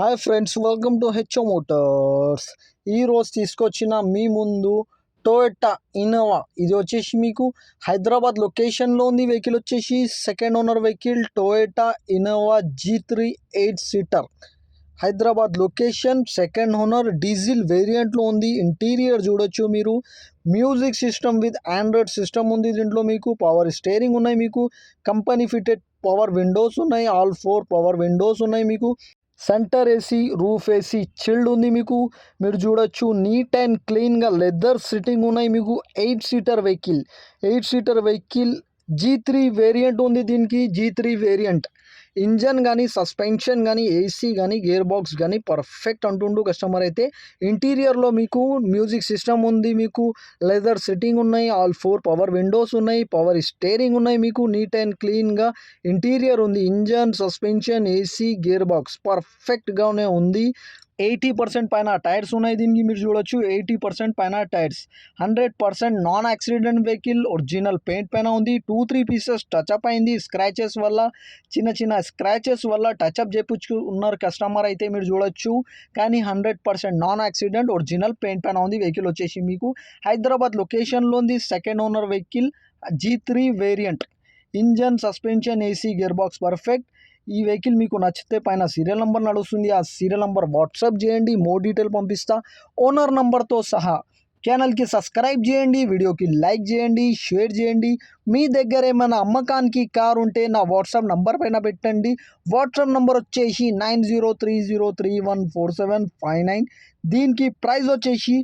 Hi friends welcome to HO motors ఈరోజు తీసుకొచ్చిన మీ ముందు టొయోటా ఇన్నోవా ఇది వచ్చేసి మీకు హైదరాబాద్ లొకేషన్లో ఉంది. వెహికల్ వచ్చేసి second owner vehicle Toyota Innova G three eight seater Hyderabad location second owner diesel వేరియంట్లో ఉంది. ఇంటీరియర్ చూడొచ్చు మీరు. Music system with Android system ఉంది. దీంట్లో మీకు పవర్ స్టేరింగ్ ఉన్నాయి మీకు. కంపెనీ ఫిటెడ్ పవర్ విండోస్ ఉన్నాయి. ఆల్ ఫోర్ పవర్ విండోస్ ఉన్నాయి మీకు. Centre AC roof AC chilled ఉంది మీకు. మీరు చూడొచ్చు నీట్ అండ్ క్లీన్గా లెదర్ సిట్టింగ్ ఉన్నాయి మీకు. Eight seater vehicle. Eight seater vehicle G three variant ఉంది దీనికి. జీ త్రీ వేరియంట్ ఇంజన్ కానీ సస్పెన్షన్ కానీ ఏసీ కానీ గేర్ బాక్స్ కానీ పర్ఫెక్ట్ అంటుండు కస్టమర్ అయితే. ఇంటీరియర్లో మీకు మ్యూజిక్ సిస్టమ్ ఉంది మీకు లెదర్ సిట్టింగ్ ఉన్నాయి ఆల్ ఫోర్ పవర్ విండోస్ ఉన్నాయి పవర్ స్టేరింగ్ ఉన్నాయి మీకు నీట్ అండ్ క్లీన్గా ఇంటీరియర్ ఉంది. Engine suspension AC gear box పర్ఫెక్ట్గానే ఉంది. ఎయిటీ పర్సెంట్ పైన టైర్స్ ఉన్నాయి దీనికి మీరు చూడొచ్చు. ఎయిటీ పర్సెంట్ పైన tyres. Hundred percent non accident vehicle original paint పైన ఉంది. Two three pieces touch up అయింది. స్క్రాచెస్ వల్ల చిన్న చిన్న స్క్రాచెస్ వల్ల టచ్అప్ చేపించు ఉన్నారు కస్టమర్ అయితే మీరు చూడొచ్చు. కానీ hundred percent non accident original paint పైన ఉంది వెహికల్ వచ్చేసి మీకు హైదరాబాద్ లొకేషన్లో ఉంది second owner vehicle G three variant engine suspension AC gear box perfect ఈ వెహికల్ మీకు నచ్చితే పైన సీరియల్ నెంబర్ నడుస్తుంది. ఆ సీరియల్ నెంబర్ వాట్సాప్ చేయండి మోర్ డీటెయిల్ పంపిస్తా. ఓనర్ నెంబర్తో సహా ఛానల్కి సబ్స్క్రైబ్ చేయండి వీడియోకి లైక్ చేయండి షేర్ చేయండి. మీ దగ్గర ఏమైనా అమ్మకానికి కారు ఉంటే నా వాట్సాప్ నంబర్ పైన పెట్టండి. వాట్సాప్ నంబర్ వచ్చేసి nine zero three zero three one four seven five nine. దీనికి ప్రైస్ వచ్చేసి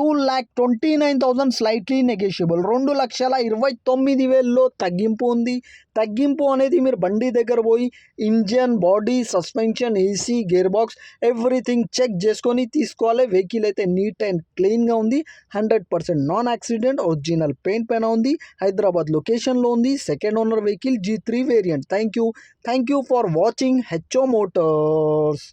two lakh twenty nine thousand slightly negotiable రెండు లక్షల ఇరవై తొమ్మిది వేల్లో తగ్గింపు ఉంది. తగ్గింపు అనేది మీరు బండి దగ్గర పోయి engine body suspension AC gear box everything check చేసుకొని తీసుకోవాలి. వెహికల్ అయితే నీట్ అండ్ క్లీన్గా ఉంది. Hundred percent non accident original paint పైన ఉంది. హైదరాబాద్ లొకేషన్లో ఉంది. Second owner vehicle G three variant thank you thank you for watching HO motors